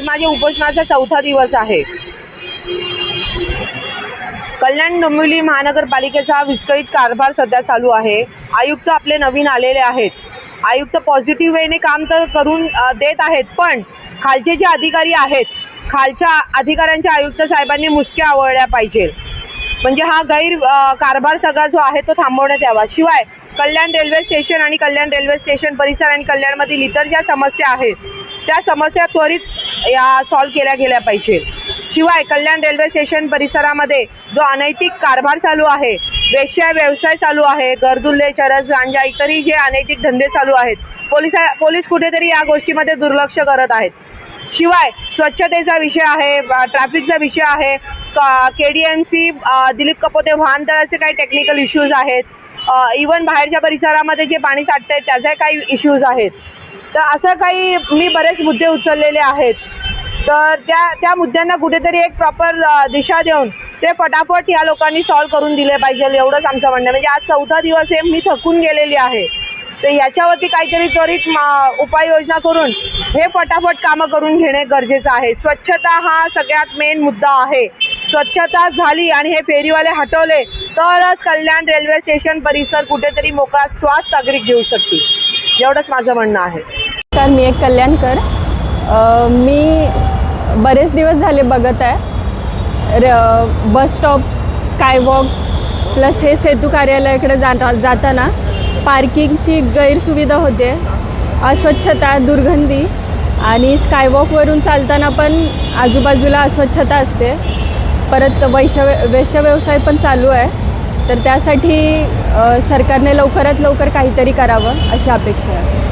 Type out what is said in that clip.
माझ्या उपोषणाचा चौथा दिवस आहे. कल्याण डोंबिवली महानगरपालिकेचा विस्कळीत कारभार सध्या चालू आहे. आयुक्त आपले नवीन आलेले आहेत. आयुक्त पॉझिटिव्ह वेने काम तर करून देत आहेत पण खालचे जे अधिकारी आहेत खालच्या अधिकाऱ्यांच्या आयुक्त साहेबांनी मुसक्या आवळल्या पाहिजे. म्हणजे हा गैर कारभार सगळा जो आहे तो थांबवण्यात यावा. शिवाय कल्याण रेल्वे स्टेशन आणि कल्याण रेल्वे स्टेशन परिसर आणि कल्याणमधील इतर ज्या समस्या आहेत त्या समस्या त्वरित या सॉल्व्ह केल्या गेल्या पाहिजे. शिवाय कल्याण रेल्वे स्टेशन परिसरामध्ये जो अनैतिक कारभार चालू आहे वेश्या व्यवसाय चालू आहे गरदुल्ले चरस गांजा इतरही जे अनैतिक धंदे चालू आहेत पोलीस पोलीस कुठेतरी या गोष्टीमध्ये दुर्लक्ष करत आहेत. शिवाय स्वच्छतेचा विषय आहे ट्रॅफिकचा विषय आहे K D M C Dilip Kapote वाहनतळाचे काही टेक्निकल इश्यूज आहेत इवन बाहेरच्या परिसरामध्ये जे पाणी साठतंय त्याचे काही इश्यूज आहेत. तर असं काही मी बरेच मुद्दे उचललेले आहेत. तर त्या त्या मुद्द्यांना कुठेतरी एक प्रॉपर दिशा देऊन ते फटाफट या लोकांनी सॉल्व्ह करून दिले पाहिजे एवढंच आमचं म्हणणं आहे. म्हणजे आज चौथा दिवस आहे मी थकून गेलेली आहे. तर याच्यावरती काहीतरी त्वरित उपाययोजना करून हे फटाफट कामं करून घेणे गरजेचं आहे. स्वच्छता हा सगळ्यात मेन मुद्दा आहे. स्वच्छता झाली आणि हे फेरीवाले हटवले तरच कल्याण रेल्वे स्टेशन परिसर कुठेतरी मोकळा श्वास नागरिक घेऊ शकतील. एवढंच माझं म्हणणं आहे. तर मी एक कल्याणकर. मी बरेच दिवस झाले बघत आहे. र बस स्टॉप स्कायवॉक प्लस हे सेतू कार्यालयाकडे जाता जाताना पार्किंगची गैरसुविधा होते. अस्वच्छता दुर्गंधी आणि स्कायवॉकवरून चालताना पण आजूबाजूला अस्वच्छता असते. परत वैश्य वेश्य व्यवसाय पण चालू आहे. तर त्यासाठी सरकारने लवकरात लवकर काहीतरी करावं अशी अपेक्षा आहे.